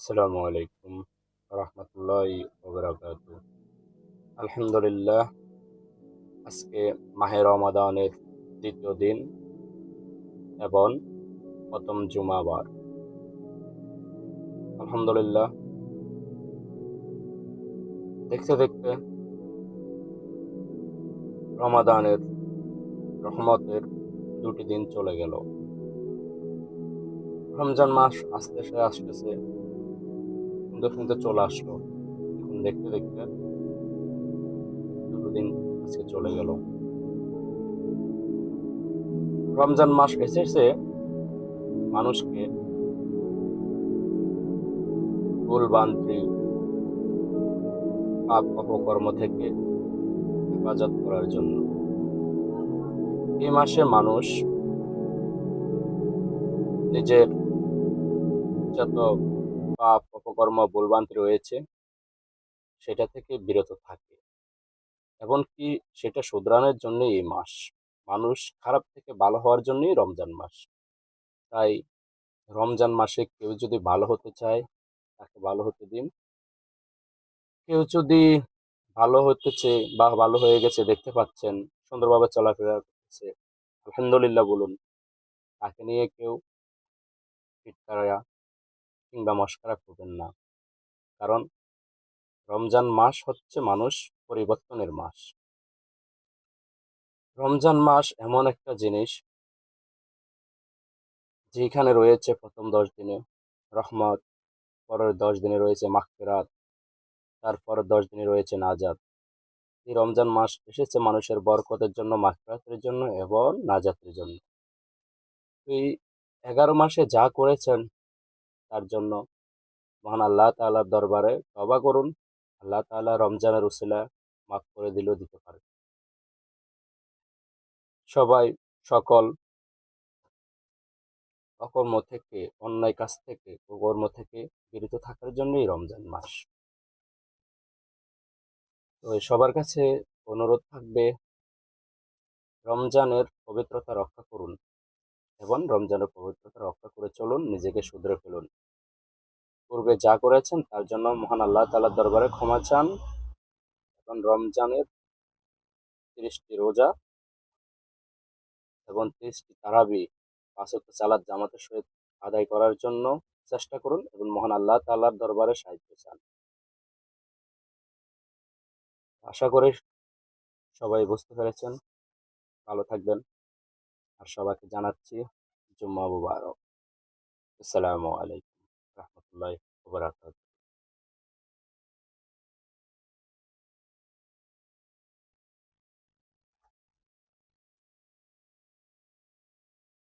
আসসালামু আলাইকুম রহমতুল্লাহ ওবরাকাত আলহামদুলিল্লাহ, আজকে মাহে রমাদানের দ্বিতীয় দিন এবং প্রথম জুমাবার। আলহামদুলিল্লাহ, দেখতে দেখতে রমাদানের রহমতের দুটি দিন চলে গেল। রমজান মাস আস্তে আস্তে আসতেছে। সুন্দর সুন্দর চলে আসলো। এখন দেখতে দেখতে দুটো দিন আজকে চলে গেল। রমজান মাস এসেছে, মানুষকে ভুলবান্তি পাপ অপকর্ম থেকে হেফাজত করার জন্য। এই মাসে মানুষ নিজের যত পাপ অপকর্ম ভুলভ্রান্তি রয়েছে, সেটা থেকে বিরত থাকে। এমনকি সেটা শুধরানোর জন্য এই মাস, মানুষ খারাপ থেকে ভালো হওয়ার জন্যই রমজান মাস। তাই রমজান মাসে কেউ যদি ভালো হতে চায়, তাকে ভালো হতে দিন। কেউ যদি ভালো হতেছে বা ভালো হয়ে গেছে, দেখতে পাচ্ছেন, সুন্দরভাবে চলাফেরা করতেছে, আলহামদুলিল্লাহ বলুন, তাকে নিয়ে কেউ ফিটকারা কিংবা মস্করা করবেন না। কারণ রমজান মাস হচ্ছে মানুষ পরিবর্তনের মাস। রমজান মাস এমন একটা জিনিস যেখানে রয়েছে প্রথম দশ দিনে রহমত, পরের দশ দিনে রয়েছে মাখফেরাত তারপর দশ দিনে রয়েছে নাজাত। এই রমজান মাস এসেছে মানুষের বরকতের জন্য মাখফেরাতের জন্য এবং নাজাতের জন্য। এই এগারো মাসে যা করেছেন তার জন্য। মহান আল্লাহ তাল্লার দরবারে তবা করুন। আল্লাহ তাল্লাহ রমজানের উসিলা মাফ করে দিলেও দিতে পারে। সবাই, সকল অকর্ম থেকে, অন্যায় কাজ থেকে কর্ম থেকে বিরত থাকার জন্যই রমজান মাস। তো সবার কাছে অনুরোধ থাকবে, রমজানের পবিত্রতা রক্ষা করুন। এবং রমজানের পবিত্রতা রক্ষা করে চলুন, নিজেকে শুধরে ফেলুন পূর্বে যা করেছেন, তার জন্য মহান আল্লাহ তালার দরবারে ক্ষমা চান। এবং রমজানের তিরিশটি রোজা এবং তিরিশটি তারাবি পাঁচত্ব চালাত জামাতের সহিত আদায় করার জন্য চেষ্টা করুন এবং মহান আল্লাহ তাল্লার দরবারে সাহায্য চান। আশা করি সবাই বুঝতে পেরেছেন। ভালো থাকবেন। আর সবাইকে জানাচ্ছি জুম্মা মুবারক। আসসালামু আলাইকুম রহমতুল্লাহ